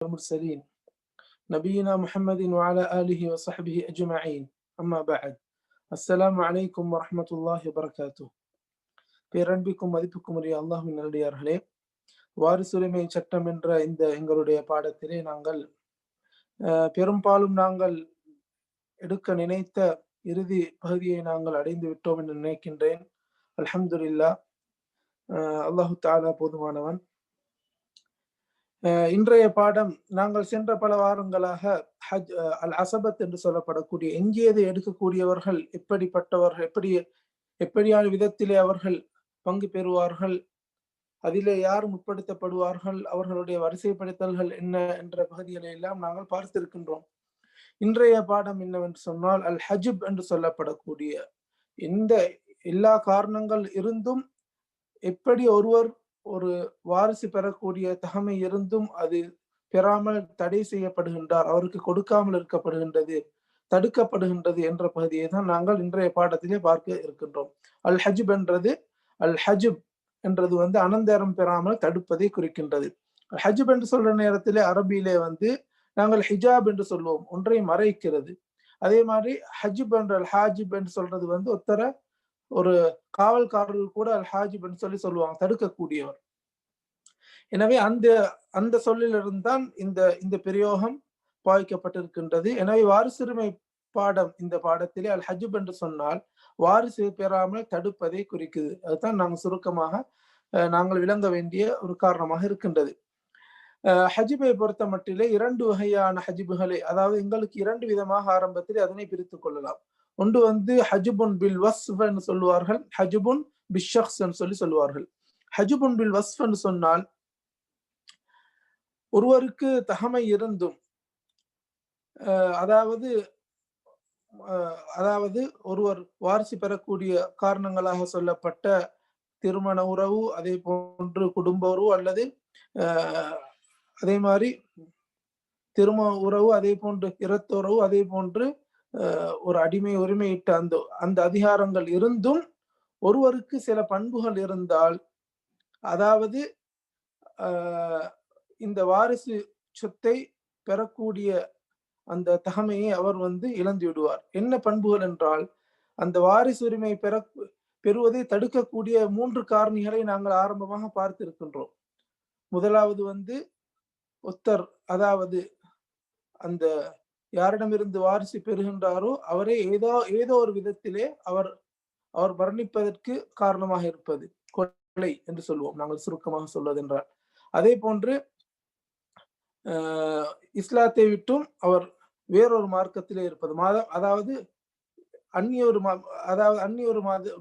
المرسلين نبينا محمد وعلى آله وصحبه أجمعين أما بعد السلام عليكم ورحمة الله وبركاته பேரன்பிக்கும் மதிப்புக்கும் உரிய அல்லாஹின் நல்லடியார்களே வாரிசுரிமை சட்டம் என்ற இந்த எங்களுடைய பாடத்திலே நாங்கள் பெரும்பாலும் நாங்கள் எடுக்க நினைத்த இறுதி பகுதியை நாங்கள் அடைந்து விட்டோம் என்று நினைக்கின்றேன் அல்ஹம்துல்லா அல்லாஹு தாலா போதுமானவன் இன்றைய பாடம் நாங்கள் சென்ற பல வாரங்களாக ஹஜ் அல் அசபத் என்று சொல்லப்படக்கூடிய எஞ்சியதை எடுக்கக்கூடியவர்கள் எப்படிப்பட்டவர்கள் எப்படி எப்படியான விதத்திலே அவர்கள் பங்கு பெறுவார்கள் அதிலே யார் முற்படுத்தப்படுவார்கள் அவர்களுடைய வரிசைப்படுத்தல்கள் என்ன என்ற பகுதிகளை எல்லாம் நாங்கள் பார்த்திருக்கின்றோம். இன்றைய பாடம் என்னவென்று சொன்னால் அல் ஹஜிப் என்று சொல்லப்படக்கூடிய இந்த எல்லா காரணங்கள் இருந்தும் எப்படி ஒருவர் ஒரு வாரிசு பெறக்கூடிய தகமை இருந்தும் அது பெறாமல் தடை செய்யப்படுகின்றார். அவருக்கு கொடுக்காமல் இருக்கப்படுகின்றது தடுக்கப்படுகின்றது என்ற பகுதியை தான் நாங்கள் இன்றைய பாடத்திலே பார்க்க இருக்கின்றோம். அல் ஹஜிப் என்றது அல் ஹஜிப் என்றது வந்து அனந்தரம் பெறாமல் தடுப்பதை குறிக்கின்றது. ஹஜிப் என்று சொல்ற நேரத்திலே அரபியிலே வந்து நாங்கள் ஹிஜாப் என்று சொல்லுவோம் ஒன்றை மறைக்கிறது. அதே மாதிரி ஹஜிப் என்ற ஹாஜிப் என்று சொல்றது வந்து ஒத்தர ஒரு காவல்காரர்கள் கூட அல் ஹாஜிப் சொல்லி சொல்லுவாங்க தடுக்கக்கூடியவர். எனவே அந்த அந்த சொல்லிலிருந்து தான் இந்த இந்த பிரயோகம் பாவிக்கப்பட்டிருக்கின்றது. எனவே வாரிசுரிமை பாடம் இந்த பாடத்திலே அல் ஹஜிப் என்று சொன்னால் வாரிசு பெறாமல் தடுப்பதை குறிக்குது. அதுதான் நாங்கள் சுருக்கமாக நாங்கள் விளங்க வேண்டிய ஒரு காரணமாக இருக்கின்றது. ஹஜிபை பொறுத்த மட்டிலே இரண்டு வகையான ஹஜிபுகளை அதாவது எங்களுக்கு இரண்டு விதமாக ஆரம்பத்தில் அதனை பிரித்துக் கொள்ளலாம். ஒன்று வந்து ஹஜிபுன் பில் வஸ்ஃப் என்று சொல்லுவார்கள். ஹஜிபுன் பிஷக்ஸ் என்று சொல்லி சொல்லுவார்கள். ஹஜிபுன் பில் வஸ்ஃப் சொன்னால் ஒருவருக்கு தகமை இருந்தும் அதாவது அதாவது ஒருவர் வாரிசு பெறக்கூடிய காரணங்களாக சொல்லப்பட்ட திருமண உறவு அதே போன்று குடும்ப உறவு அல்லது அதே மாதிரி திருமண உறவு அதே போன்று இரத்துறவு அதே போன்று ஒரு அடிமை உரிமையிட்ட அந்த அந்த அதிகாரங்கள் இருந்தும் ஒருவருக்கு சில பண்புகள் இருந்தால் அதாவது இந்த வாரிசு சொத்தை பெறக்கூடிய அந்த தகமையை அவர் வந்து இழந்து விடுவார் என்ன பண்புகள் என்றால் அந்த வாரிசு உரிமை பெற பெறுவதை தடுக்கக்கூடிய மூன்று காரணிகளை நாங்கள் ஆரம்பமாக பார்த்திருக்கின்றோம். முதலாவது வந்து ஒத்தர் அதாவது அந்த யாரிடமிருந்து வாரிசு பெறுகின்றாரோ அவரே ஏதோ ஏதோ ஒரு விதத்திலே அவர் அவர் மரணிப்பதற்கு காரணமாக இருப்பது. கொலை என்று சொல்லுவோம் நாங்கள் சுருக்கமாக சொல்வதென்றால். அதே போன்று இஸ்லாத்தை விட்டும் அவர் வேறொரு மார்க்கத்திலே இருப்பது. மாதம் அதாவது அந்நிய ஒரு அதாவது அந்நிய ஒரு மாத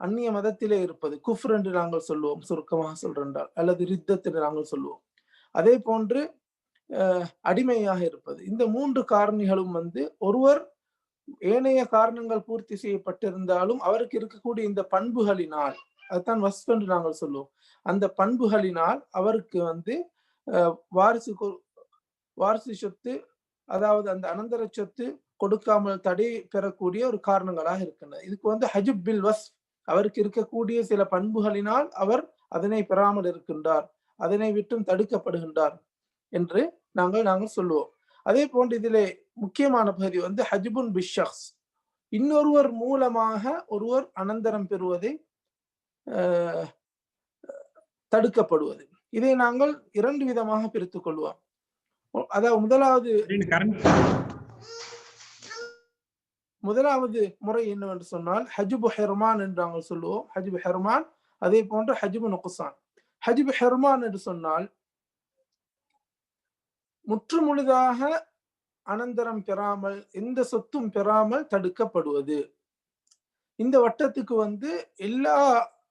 அந்நிய மதத்திலே இருப்பது. குஃப்ர் என்று நாங்கள் சொல்லுவோம் சுருக்கமாக சொல்றென்றால். அல்லது ரித்தத் என்று நாங்கள் சொல்லுவோம் அதே போன்று அடிமையாக இருப்பது. இந்த மூன்று காரணிகளும் வந்து ஒருவர் ஏனைய காரணங்கள் பூர்த்தி செய்யப்பட்டிருந்தாலும் அவருக்கு இருக்கக்கூடிய இந்த பண்புகளினால் அதுதான் வஸ்ப் என்று நாங்கள் சொல்லுவோம். அந்த பண்புகளினால் அவருக்கு வந்து வாரிசு வாரிசு சொத்து அதாவது அந்த அனந்தர சொத்து கொடுக்காமல் தடை பெறக்கூடிய ஒரு காரணங்களாக இருக்கின்றன. இதுக்கு வந்து ஹஜிப் பில் வஸ் அவருக்கு இருக்கக்கூடிய சில பண்புகளினால் அவர் அதனை பெறாமல் இருக்கின்றார். அதனை விட்டும் தடுக்கப்படுகின்றார். என்று நாங்கள் நாங்கள் சொல்லுவோம். அதே போன்று இதிலே முக்கியமான பகுதி வந்து ஹஜிபுன் பிஷக்ஸ் இன்னொருவர் மூலமாக ஒருவர் அனந்தரம் பெறுவதை தடுக்கப்படுவது. இதை நாங்கள் இரண்டு விதமாக பிரித்துக் கொள்வோம். அதாவது முதலாவது முதலாவது முறை என்னவென்று சொன்னால் ஹஜிபு ஹெர்மான் என்று நாங்கள் சொல்லுவோம். ஹஜிபு ஹெர்மான் அதே போன்று ஹஜிபு நுகுசான் ஹஜிபு ஹெர்மான் என்று சொன்னால் முற்று முழுதாக அனந்தரம் பெறாமல் எந்த சொத்தும் பெறாமல் தடுக்கப்படுவது. இந்த வட்டத்துக்கு வந்து எல்லா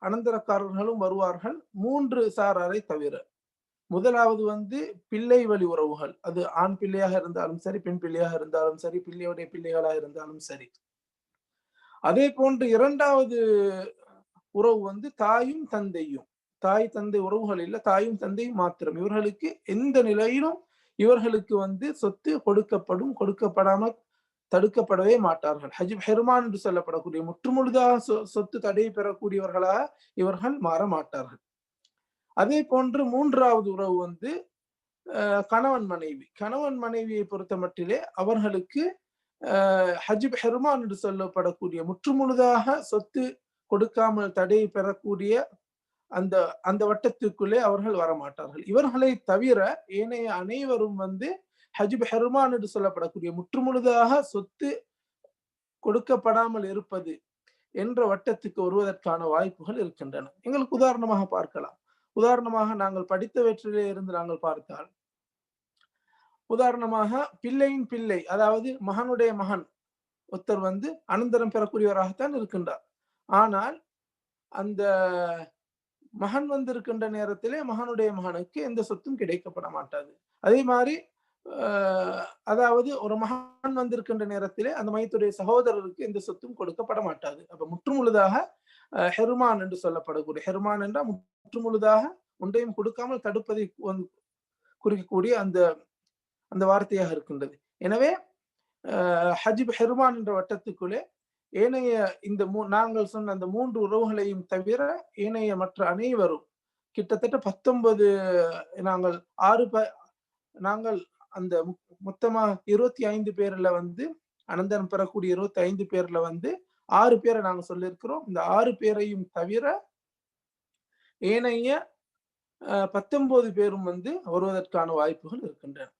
அனந்தரக்காரர்களும் வருவார்கள் மூன்று சாராரை தவிர. முதலாவது வந்து பிள்ளை வழி உறவுகள் அது ஆண் பிள்ளையாக இருந்தாலும் சரி பெண் பிள்ளையாக இருந்தாலும் சரி பிள்ளையுடைய பிள்ளைகளாக இருந்தாலும் சரி. அதே போன்று இரண்டாவது உறவு வந்து தாயும் தந்தையும். தாய் தந்தை உறவுகள் இல்லை தாயும் தந்தையும் மாத்திரம். இவர்களுக்கு எந்த நிலையிலும் இவர்களுக்கு வந்து சொத்து கொடுக்கப்படும் கொடுக்கப்படாமல் தடுக்கப்படவே மாட்டார்கள். ஹஜிப் ஹெர்மான் என்று சொல்லப்படக்கூடிய முற்றுமுழுதாக சொத்து தடை பெறக்கூடியவர்களாக இவர்கள் மாற மாட்டார்கள் அதே போன்று மூன்றாவது உறவு வந்து அஹ், கணவன் மனைவி. கணவன் மனைவியை பொறுத்த மட்டிலே அவர்களுக்கு அஹ், ஹஜிப் ஹெர்மான் என்று சொல்லப்படக்கூடிய முற்றுமுழுதாக சொத்து கொடுக்காமல் தடை பெறக்கூடிய அந்த அந்த வட்டத்துக்குள்ளே அவர்கள் வரமாட்டார்கள். இவர்களை தவிர ஏனைய அனைவரும் வந்து ஹஜிப் ஹெர்மான் என்று சொல்லப்படக்கூடிய முற்றுமுழுதாக சொத்து கொடுக்கப்படாமல் இருப்பது என்ற வட்டத்துக்கு வருவதற்கான வாய்ப்புகள் இருக்கின்றன. எங்களுக்கு உதாரணமாக பார்க்கலாம். உதாரணமாக நாங்கள் படித்தவற்றிலே இருந்து நாங்கள் பார்த்தால் உதாரணமாக பிள்ளையின் பிள்ளை அதாவது மகனுடைய மகன் ஒருத்தர் வந்து அனந்தரம் பெறக்கூடியவராகத்தான் இருக்கின்றார். ஆனால் அந்த மகன் வந்திருக்கின்ற நேரத்திலே மகனுடைய மகனுக்கு எந்த சொத்தும் கிடைக்கப்பட மாட்டாது. அதே மாதிரி அதாவது ஒரு மகன் வந்திருக்கின்ற நேரத்திலே அந்த மையத்துடைய சகோதரருக்கு எந்த சொத்தும் கொடுக்கப்பட மாட்டாது. அப்ப முற்றுமுழுதாக ஹெருமான் ஹெர்மான் என்று சொல்லப்படக்கூடிய ஹெருமான் என்றால் முற்றுமுழுதாக ஒன்றையும் கொடுக்காமல் தடுப்பதை வந்து குறிக்கக்கூடிய அந்த அந்த வார்த்தையாக இருக்கின்றது. எனவே ஆஹ், ஹஜிப் ஹெர்மான் என்ற வட்டத்துக்குள்ளே ஏனைய இந்த மூ நாங்கள் சொன்ன அந்த மூன்று உறவுகளையும் தவிர ஏனைய மற்ற அனைவரும் கிட்டத்தட்ட பத்தொன்பது நாங்கள் ஆறு ப நாங்கள் அந்த மு- மொத்தமா இருபத்தி ஐந்து பேர்ல வந்து அனந்தரம் பெறக்கூடிய இருபத்தி ஐந்து பேர்ல வந்து ஆறு பேரை நாங்கள் சொல்லியிருக்கிறோம். இந்த ஆறு பேரையும் தவிர ஏனைய பத்தொன்பது பேரும் வந்து வருவதற்கான வாய்ப்புகள் இருக்கின்றன.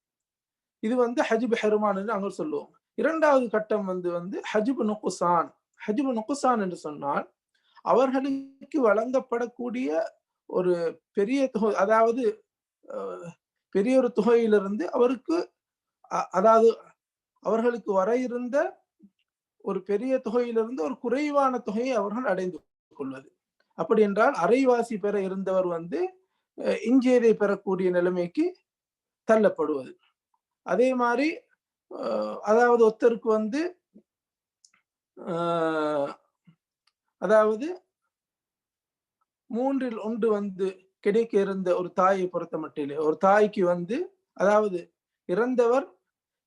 இது வந்து ஹஜிப் ஹெருமான் என்று நாங்கள் சொல்லுவோம். இரண்டாவது கட்டம் வந்து வந்து ஹஜிபு நுகுசான் ஹஜிபு நுகுசான் என்று சொன்னால் அவர்களுக்கு வழங்கப்படக்கூடிய ஒரு பெரிய தொகை அதாவது பெரிய ஒரு தொகையிலிருந்து அவருக்கு அ- அதாவது அவர்களுக்கு வர இருந்த ஒரு பெரிய தொகையிலிருந்து ஒரு குறைவான தொகையை அவர்கள் அடைந்து கொள்வது. அப்படி என்றால் அரைவாசி பெற இருந்தவர் வந்து அஹ், பெறக்கூடிய நிலைமைக்கு தள்ளப்படுவது. அதே மாதிரி அதாவது ஒருத்தருக்கு வந்து அதாவது மூன்றில் ஒன்று வந்து கிடைக்க இருந்த ஒரு தாயை பொறுத்த மட்டிலே ஒரு தாய்க்கு வந்து அதாவது இறந்தவர்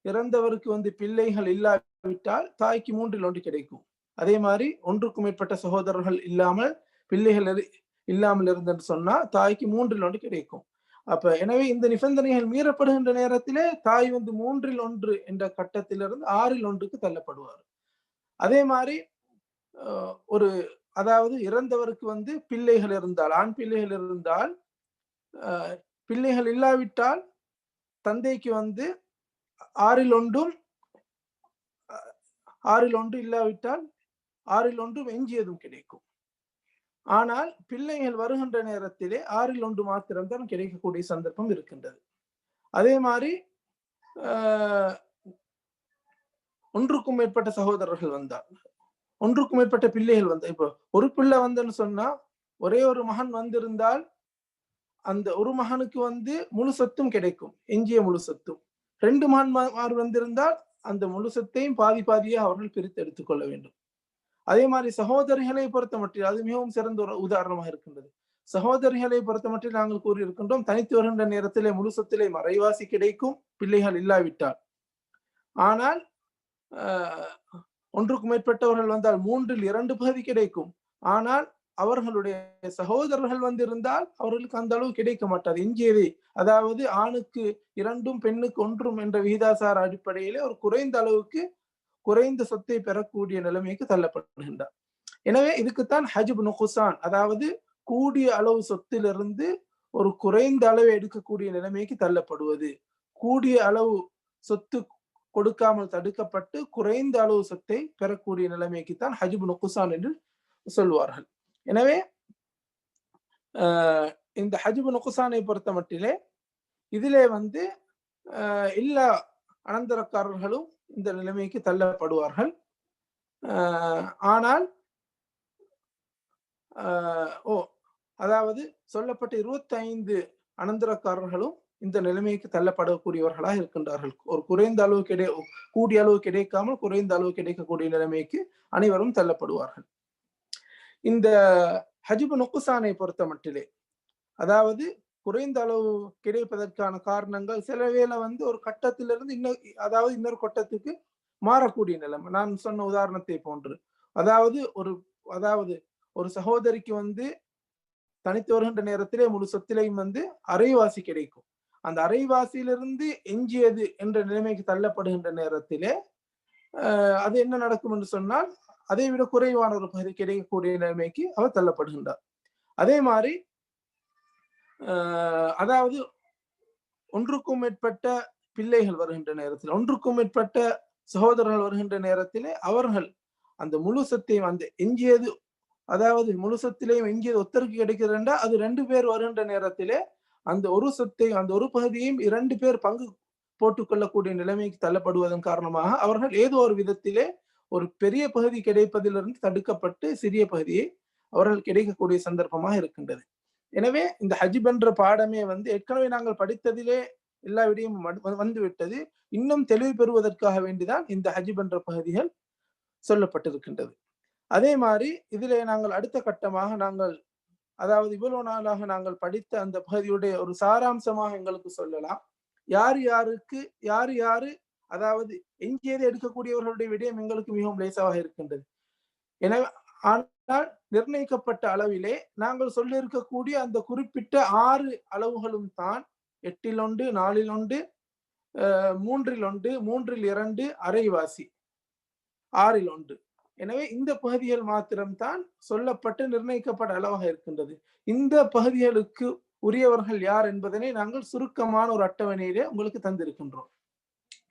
இறந்தவருக்கு வந்து பிள்ளைகள் இல்லாவிட்டால் தாய்க்கு மூன்றில் ஒன்று கிடைக்கும். அதே மாதிரி ஒன்றுக்கும் மேற்பட்ட சகோதரர்கள் இல்லாமல் பிள்ளைகள் இல்லாமல் இருந்தன்னு சொன்னா தாய்க்கு மூன்றில் ஒன்று கிடைக்கும். அப்ப எனவே இந்த நிபந்தனைகள் மீறப்படுகின்ற நேரத்திலே தாய் வந்து மூன்றில் ஒன்று என்ற கட்டத்திலிருந்து ஆறில் ஒன்றுக்கு தள்ளப்படுவார். அதே மாதிரி ஒரு அதாவது இறந்தவருக்கு வந்து பிள்ளைகள் இருந்தால் ஆண் பிள்ளைகள் இருந்தால் பிள்ளைகள் இல்லாவிட்டால் தந்தைக்கு வந்து ஆறில் ஒன்றும் ஆறில் ஒன்று இல்லாவிட்டால் ஆறில் ஒன்றும் எஞ்சியதும் கிடைக்கும். ஆனால் பிள்ளைகள் வருகின்ற நேரத்திலே ஆறில் ஒன்று மாத்திரம்தான் கிடைக்கக்கூடிய சந்தர்ப்பம் இருக்கின்றது. அதே மாதிரி ஆஹ், ஒன்றுக்கும் மேற்பட்ட சகோதரர்கள் வந்தால் ஒன்றுக்கும் மேற்பட்ட பிள்ளைகள் வந்த இப்போ ஒரு பிள்ளை வந்தன்னு சொன்னா ஒரே ஒரு மகன் வந்திருந்தால் அந்த ஒரு மகனுக்கு வந்து முழு சொத்தும் கிடைக்கும் எஞ்சிய முழு சொத்தும். ரெண்டு மகன்மார் வந்திருந்தால் அந்த முழு சொத்தையும் பாதி பாதியாக அவர்கள் பிரித்து எடுத்துக்கொள்ள வேண்டும். அதே மாதிரி சகோதரிகளை பொறுத்த மட்டில் அது மிகவும் சிறந்த ஒரு உதாரணமாக இருக்கின்றது. சகோதரிகளை பொறுத்த மட்டில் நாங்கள் கூறியிருக்கின்றோம் தனித்து வருகின்ற நேரத்திலே முழு சொத்திலே மறைவாசி கிடைக்கும் பிள்ளைகள் இல்லாவிட்டால். ஆனால் ஆஹ், ஒன்றுக்கு மேற்பட்டவர்கள் வந்தால் மூன்றில் இரண்டு பகுதி கிடைக்கும். ஆனால் அவர்களுடைய சகோதரர்கள் வந்திருந்தால் அவர்களுக்கு அந்த அளவு கிடைக்க மாட்டாது. எஞ்சியது அதாவது ஆணுக்கு இரண்டும் பெண்ணுக்கு ஒன்றும் என்ற விகிதாசார அடிப்படையிலே ஒரு குறைந்த அளவுக்கு குறைந்த சொத்தை பெறக்கூடிய நிலைமைக்கு தள்ளப்படுகின்றார். எனவே இதுக்குத்தான் ஹஜிப் நுகுசான் அதாவது கூடிய அளவு சொத்திலிருந்து ஒரு குறைந்த அளவை எடுக்கக்கூடிய நிலைமைக்கு தள்ளப்படுவது. கூடிய அளவு சொத்து கொடுக்காமல் தடுக்கப்பட்டு குறைந்த அளவு சொத்தை பெறக்கூடிய நிலைமைக்கு தான் ஹஜிப் நுகுசான் என்று சொல்வார்கள். எனவே ஆஹ் இந்த ஹஜிப் நுகுசானை பொறுத்த மட்டிலே இதிலே வந்து ஆஹ் எல்லா அனந்தரக்காரர்களும் இந்த நிலைமைக்கு தள்ளப்படுவார்கள். ஆஹ் ஆனால் ஆஹ் ஓ அதாவது சொல்லப்பட்ட இருபத்தி ஐந்து அனந்தரக்காரர்களும் இந்த நிலைமைக்கு தள்ளப்படக்கூடியவர்களாக இருக்கின்றார்கள். ஒரு குறைந்த அளவு கிடை கூடிய அளவு கிடைக்காமல் குறைந்த அளவு கிடைக்கக்கூடிய நிலைமைக்கு அனைவரும் தள்ளப்படுவார்கள். இந்த ஹஜிபு நுக்குசானை பொறுத்த மட்டிலே அதாவது குறைந்த அளவு கிடைப்பதற்கான காரணங்கள் சில வேளை வந்து ஒரு கட்டத்திலிருந்து இன்னொரு அதாவது இன்னொரு கட்டத்துக்கு மாறக்கூடிய நிலைமை. நான் சொன்ன உதாரணத்தை போன்று. அதாவது ஒரு அதாவது ஒரு சகோதரிக்கு வந்து தனித்து வருகின்ற நேரத்திலே முழு சொத்திலையும் வந்து அரைவாசி கிடைக்கும். அந்த அரைவாசியிலிருந்து எஞ்சியது என்ற நிலைமைக்கு தள்ளப்படுகின்ற நேரத்திலே அது என்ன நடக்கும் என்று சொன்னால் அதை விட குறைவான ஒரு பகுதி கிடைக்கக்கூடிய நிலைமைக்கு அவர் தள்ளப்படுகின்றார். அதே மாதிரி அதாவது ஒன்றுக்கும் மேற்பட்ட பிள்ளைகள் வருகின்ற நேரத்தில் ஒன்றுக்கும் மேற்பட்ட சகோதரர்கள் வருகின்ற நேரத்திலே அவர்கள் அந்த முழு சத்தையும் அந்த எஞ்சியது அதாவது முழு சத்திலையும் எஞ்சியது ஒத்தருக்கு கிடைக்கிறதுண்டா அது ரெண்டு பேர் வருகின்ற நேரத்திலே அந்த ஒரு சத்தையும் அந்த ஒரு பகுதியையும் இரண்டு பேர் பங்கு போட்டுக்கொள்ளக்கூடிய நிலைமைக்கு தள்ளப்படுவதன் காரணமாக அவர்கள் ஏதோ ஒரு விதத்திலே ஒரு பெரிய பகுதி கிடைப்பதிலிருந்து தடுக்கப்பட்டு சிறிய பகுதியை அவர்கள் கிடைக்கக்கூடிய சந்தர்ப்பமாக இருக்கின்றது. எனவே இந்த ஹஜிப் என்ற பாடமே வந்து ஏற்கனவே நாங்கள் படித்ததிலே எல்லா விடையும் வந்துவிட்டது. இன்னும் தெளிவு பெறுவதற்காக வேண்டிதான் இந்த ஹஜிப் என்ற பகுதிகள் சொல்லப்பட்டிருக்கின்றது. அதே மாதிரி இதிலே நாங்கள் அடுத்த கட்டமாக நாங்கள் அதாவது இவ்வளவு நாளாக நாங்கள் படித்த அந்த பகுதியுடைய ஒரு சாராம்சமாக எங்களுக்கு சொல்லலாம். யார் யாருக்கு யார் யாரு அதாவது எங்கேயது எடுக்கக்கூடியவர்களுடைய விடயம் எங்களுக்கு மிகவும் லேசாக இருக்கின்றது. எனவே ஆனால் நிர்ணயிக்கப்பட்ட அளவிலே நாங்கள் சொல்லியிருக்கக்கூடிய அந்த குறிப்பிட்ட ஆறு அளவுகளும் தான். எட்டில் ஒன்று நாலில் ஒன்று மூன்றில் ஒன்று மூன்றில் இரண்டு அரைவாசி. ஆறில் ஒன்று. எனவே இந்த பகுதிகள் மாத்திரம்தான் சொல்லப்பட்டு நிர்ணயிக்கப்பட்ட அளவாக இருக்கின்றது. இந்த பகுதிகளுக்கு உரியவர்கள் யார் என்பதனை நாங்கள் சுருக்கமான ஒரு அட்டவணையிலே உங்களுக்கு தந்திருக்கின்றோம்.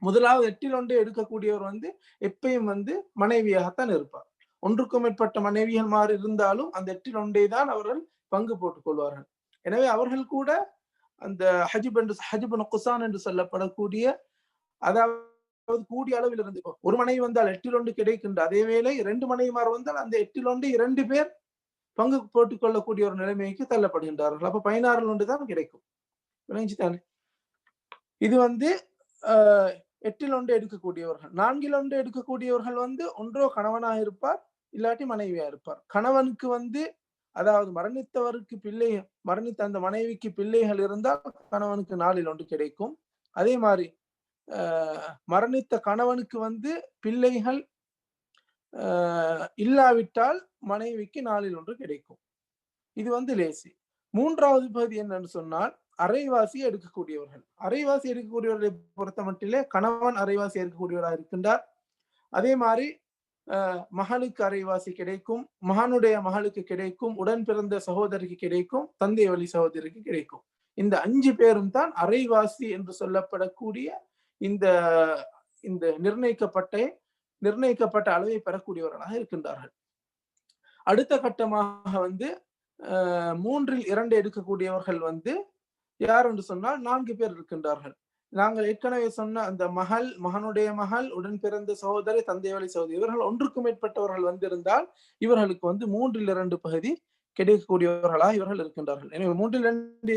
முதலாவது எட்டில் ஒன்று எடுக்கக்கூடியவர் வந்து எப்பயும் வந்து மனைவியாகத்தான் இருப்பார். ஒன்றுக்கும் மேற்பட்ட மனைவிகள் மாறி இருந்தாலும் அந்த எட்டில் ஒன்றே தான் அவர்கள் பங்கு போட்டுக் கொள்வார்கள். எனவே அவர்கள் கூட அந்த ஹஜிப் என்று ஹஜிபன் குசான் என்று சொல்லப்படக்கூடிய அதாவது கூடிய அளவில் இருந்து ஒரு மனைவி வந்தால் எட்டில் ஒன்று கிடைக்கின்ற அதே வேளை இரண்டு மனைவிமார் வந்தால் அந்த எட்டில் ஒன்று இரண்டு பேர் பங்கு போட்டுக் கொள்ளக்கூடிய ஒரு நிலைமைக்கு தள்ளப்படுகின்றார்கள். அப்ப பதினாறு ஒன்று தான் கிடைக்கும். இது வந்து எட்டில் ஒன்று எடுக்கக்கூடியவர்கள். நான்கில் ஒன்று எடுக்கக்கூடியவர்கள் வந்து ஒன்றோ கணவனாக இருப்பார் இல்லாட்டி மனைவியா இருப்பார். கணவனுக்கு வந்து அதாவது மரணித்தவருக்கு பிள்ளை மரணித்த அந்த மனைவிக்கு பிள்ளைகள் இருந்தால் கணவனுக்கு நாளில் ஒன்று கிடைக்கும். அதே மாதிரி மரணித்த கணவனுக்கு வந்து பிள்ளைகள் இல்லாவிட்டால் மனைவிக்கு நாளில் ஒன்று கிடைக்கும். இது வந்து லேசி. மூன்றாவது பகுதி என்னன்னு சொன்னால் அரைவாசி எடுக்கக்கூடியவர்கள். அரைவாசி எடுக்கக்கூடியவர்களை பொறுத்த மட்டிலே கணவன் அரைவாசி எடுக்கக்கூடியவராக இருக்கின்றார். அதே மாதிரி மகளுக்கு அரைவாசி கிடைக்கும் மகனுடைய மகளுக்கு கிடைக்கும் உடன் பிறந்த சகோதரிக்கு கிடைக்கும் தந்தை வழி சகோதரிக்கு கிடைக்கும். இந்த அஞ்சு பேரும் தான் அரைவாசி என்று சொல்லப்படக்கூடிய இந்த இந்த நிர்ணயிக்கப்பட்ட நிர்ணயிக்கப்பட்ட அளவை பெறக்கூடியவர்களாக இருக்கின்றார்கள். அடுத்த கட்டமாக வந்து மூன்றில் இரண்டு எடுக்கக்கூடியவர்கள் வந்து யார் என்று சொன்னால் நான்கு பேர் இருக்கின்றார்கள். நாங்கள் ஏற்கனவே சொன்ன அந்த மகள் மகனுடைய மகள் உடன் பிறந்த சகோதரி தந்தை வழி சகோதரி இவர்கள் ஒன்றுக்கும் மேற்பட்டவர்கள் வந்திருந்தால் இவர்களுக்கு வந்து மூன்றில் இரண்டு பகுதி கிடைக்கக்கூடியவர்களாக இவர்கள் இருக்கின்றார்கள். எனவே மூன்றில் இரண்டு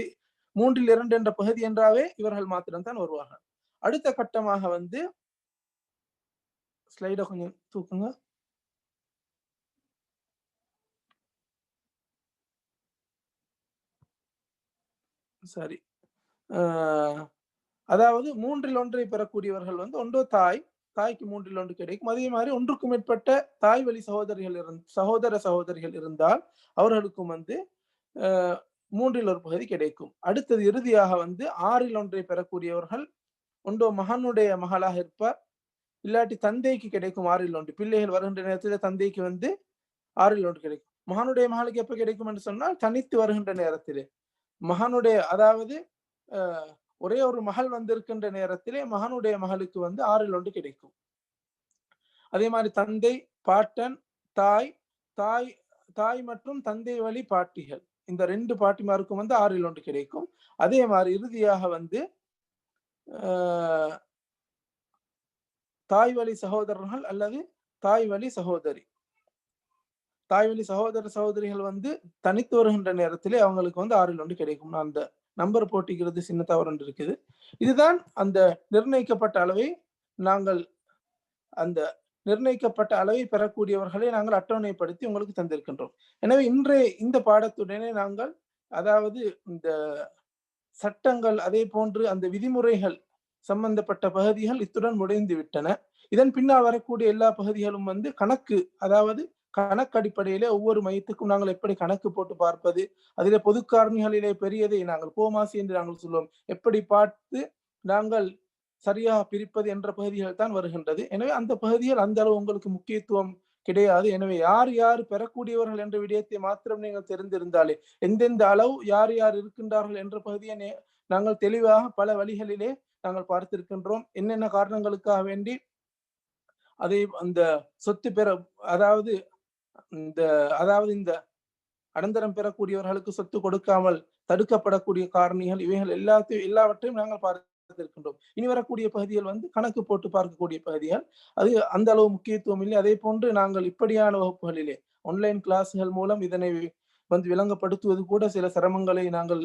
மூன்றில் இரண்டு என்ற பகுதி என்றாவே இவர்கள் மாத்திரம்தான் வருவார்கள். அடுத்த கட்டமாக வந்து ஸ்லைட கொஞ்சம் தூக்குங்க. சரி. அதாவது மூன்றில் ஒன்றை பெறக்கூடியவர்கள் வந்து ஒன்றோ தாய் தாய்க்கு மூன்றில் ஒன்று கிடைக்கும். அதே மாதிரி ஒன்றுக்கும் மேற்பட்ட தாய் வழி சகோதரிகள் இருந் சகோதர சகோதரிகள் இருந்தால் அவர்களுக்கும் வந்து மூன்றில் ஒரு பகுதி கிடைக்கும். அடுத்தது இறுதியாக வந்து ஆறில் ஒன்றை பெறக்கூடியவர்கள் ஒன்றோ மகனுடைய மகளாக இருப்பார். இல்லாட்டி தந்தைக்கு கிடைக்கும் ஆறில் ஒன்று. பிள்ளைகள் வருகின்ற நேரத்தில் தந்தைக்கு வந்து ஆறில் ஒன்று கிடைக்கும். மகனுடைய மகளுக்கு எப்ப கிடைக்கும் என்று சொன்னால் தனித்து வருகின்ற நேரத்திலே. மகனுடைய அதாவது ஒரே ஒரு மகள் வந்திருக்கின்ற நேரத்திலே மகனுடைய மகளுக்கு வந்து ஆறில் ஒன்று கிடைக்கும். அதே மாதிரி தந்தை பாட்டன் தாய் தாய் தாய் மற்றும் தந்தை வழி பாட்டிகள். இந்த ரெண்டு பாட்டிமாருக்கும் வந்து ஆறில் ஒன்று கிடைக்கும். அதே மாதிரி இறுதியாக வந்து தாய் வழி சகோதரர்கள் அல்லது தாய் வழி சகோதரி. தாய் வழி சகோதர சகோதரிகள் வந்து தனித்து வருகின்ற நேரத்திலே அவங்களுக்கு வந்து ஆறில் ஒன்று கிடைக்கும். அந்த நம்பர் போட்டிக்கிறது சின்ன தவறு ஒன்று இருக்குது. இதுதான் அந்த நிர்ணயிக்கப்பட்ட அளவை நாங்கள் அந்த நிர்ணயிக்கப்பட்ட அளவை பெறக்கூடியவர்களை நாங்கள் அட்டவணைப்படுத்தி உங்களுக்கு தந்திருக்கின்றோம். எனவே இன்றைய இந்த பாடத்துடனே நாங்கள் அதாவது இந்த சட்டங்கள் அதே போன்று அந்த விதிமுறைகள் சம்பந்தப்பட்ட பகுதிகள் இத்துடன் முடிந்து விட்டன. இதன் பின்னால் வரக்கூடிய எல்லா பகுதிகளும் வந்து கணக்கு அதாவது கணக்கடிப்படையிலே ஒவ்வொரு மையத்துக்கும் நாங்கள் எப்படி கணக்கு போட்டு பார்ப்பது அதிலே பொது காரணிகளிலே பெரியதை நாங்கள் கோமாசி என்று நாங்கள் சொல்லுவோம். எப்படி பார்த்து நாங்கள் சரியாக பிரிப்பது என்ற பகுதிகள் தான் வருகின்றது. எனவே அந்த பகுதிகள் அந்த அளவு உங்களுக்கு முக்கியத்துவம் கிடையாது. எனவே யார் யார் பெறக்கூடியவர்கள் என்ற விடயத்தை மாத்திரம் நீங்கள் தெரிந்திருந்தாலே எந்தெந்த அளவு யார் யார் இருக்கின்றார்கள் என்ற பகுதியை நாங்கள் தெளிவாக பல வழிகளிலே நாங்கள் பார்த்திருக்கின்றோம். என்னென்ன காரணங்களுக்காக வேண்டி அதை அந்த சொத்து பெற அதாவது இந்த அதாவது இந்த அனந்தரம் பெறக்கூடியவர்களுக்கு சொத்து கொடுக்காமல் தடுக்கப்படக்கூடிய காரணிகள் இவைகள் எல்லாத்தையும் எல்லாவற்றையும் நாங்கள் பார்த்திருக்கின்றோம். இனி வரக்கூடிய பகுதிகள் வந்து கணக்கு போட்டு பார்க்கக்கூடிய பகுதிகள். அது அந்த அளவு முக்கியத்துவம் இல்லை. அதே போன்று நாங்கள் இப்படியான வகுப்புகளிலே ஆன்லைன் கிளாஸ்கள் மூலம் இதனை வந்து விளங்கப்படுத்துவது கூட சில சிரமங்களை நாங்கள்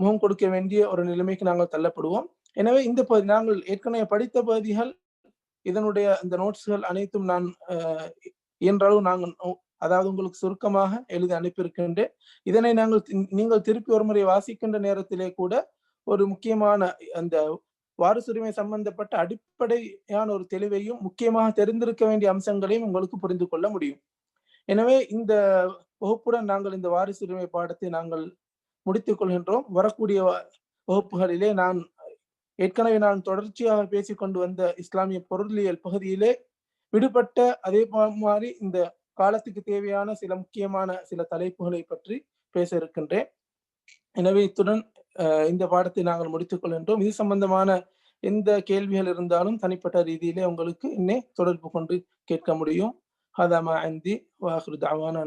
முகம் கொடுக்க வேண்டிய ஒரு நிலைமைக்கு நாங்கள் தள்ளப்படுவோம். எனவே இந்த பகுதி நாங்கள் ஏற்கனவே படித்த பகுதிகள் இதனுடைய இந்த நோட்ஸ்கள் அனைத்தும் நான் இயன்றளவு நாங்கள் அதாவது உங்களுக்கு சுருக்கமாக எழுதி அனுப்பியிருக்கின்றேன். இதனை நாங்கள் நீங்கள் திருப்பி ஒரு முறை வாசிக்கின்ற நேரத்திலே கூட ஒரு முக்கியமான அந்த வாரிசுரிமை சம்பந்தப்பட்ட அடிப்படையான ஒரு தெளிவையும் முக்கியமாக தெரிந்திருக்க வேண்டிய அம்சங்களையும் உங்களுக்கு புரிந்து கொள்ள முடியும். எனவே இந்த வகுப்புடன் நாங்கள் இந்த வாரிசுரிமை பாடத்தை நாங்கள் முடித்துக் கொள்கின்றோம். வரக்கூடிய வகுப்புகளிலே நான் ஏற்கனவே நான் தொடர்ச்சியாக பேசிக்கொண்டு வந்த இஸ்லாமிய பொருளியல் பகுதியிலே விடுபட்ட அதே மாதிரி இந்த காலத்துக்கு தேவையான சில முக்கியமான சில தலைப்புகளை பற்றி பேச இருக்கின்றேன். எனவே இத்துடன் இந்த பாடத்தை நாங்கள் முடித்துக் கொள்கின்றோம். இது சம்பந்தமான எந்த கேள்விகள் இருந்தாலும் தனிப்பட்ட ரீதியிலே உங்களுக்கு இன்னே தொடர்பு கொண்டு கேட்க முடியும். ஹதாமா அந்தி வாஹ்ரு தாவான